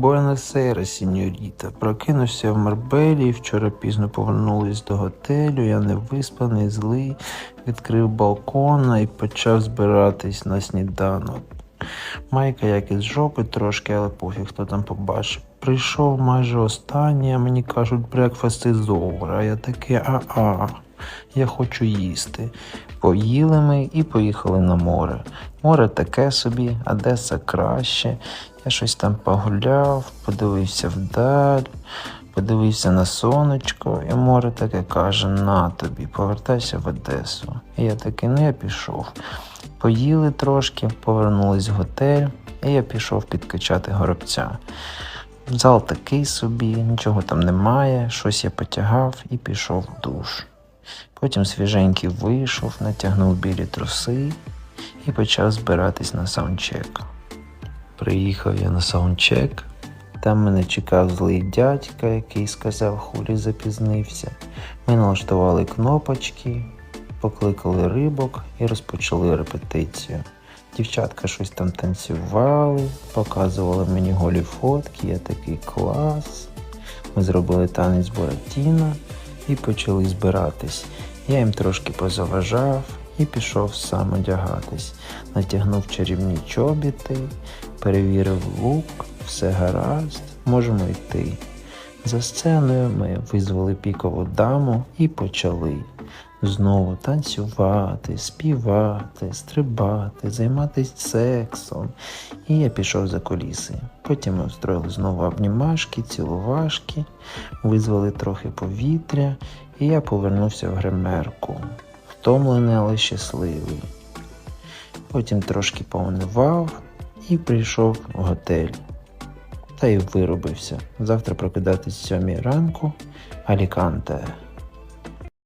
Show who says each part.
Speaker 1: Буеносейре, сіньоріта. Прокинувся в Марбелі, вчора пізно повернулись до готелю. Я не виспаний, злий, відкрив балкон і почав збиратись на сніданок. Майка як із жопи трошки, але пофіг, хто там побачив. Прийшов майже останній, а мені кажуть, брекфаст із over. А я такий, а-а, я хочу їсти. Поїли ми і поїхали на море. Море таке собі, Одеса краще. Я щось там погуляв, подивився вдаль, подивився на сонечко, і море таке каже: на тобі, повертайся в Одесу. І я такий, ну я пішов. Поїли трошки, повернулись в готель, і я пішов підкачати горобця. Зал такий собі, нічого там немає, щось я потягав і пішов в душ. Потім свіженький вийшов, натягнув білі труси і почав збиратись на саундчек. Приїхав я на саундчек. Там мене чекав злий дядька, який сказав, хулі запізнився. Ми налаштували кнопочки, покликали рибок і розпочали репетицію. Дівчатка щось там танцювали, показували мені голі фотки, я такий клас. Ми зробили танець Буратіно і почали збиратись. Я їм трошки позаважав і пішов сам одягатись. Натягнув чарівні чобіти, перевірив лук, все гаразд, можемо йти. За сценою ми визвали пікову даму і почали знову танцювати, співати, стрибати, займатися сексом. І я пішов за коліси. Потім ми устроїли знову обнімашки, цілувашки, визвали трохи повітря, і я повернувся в гримерку, втомлений, але щасливий. Потім трошки поунивав і прийшов в готель. Та й виробився. Завтра прокидатись сьомій ранку Аліканте.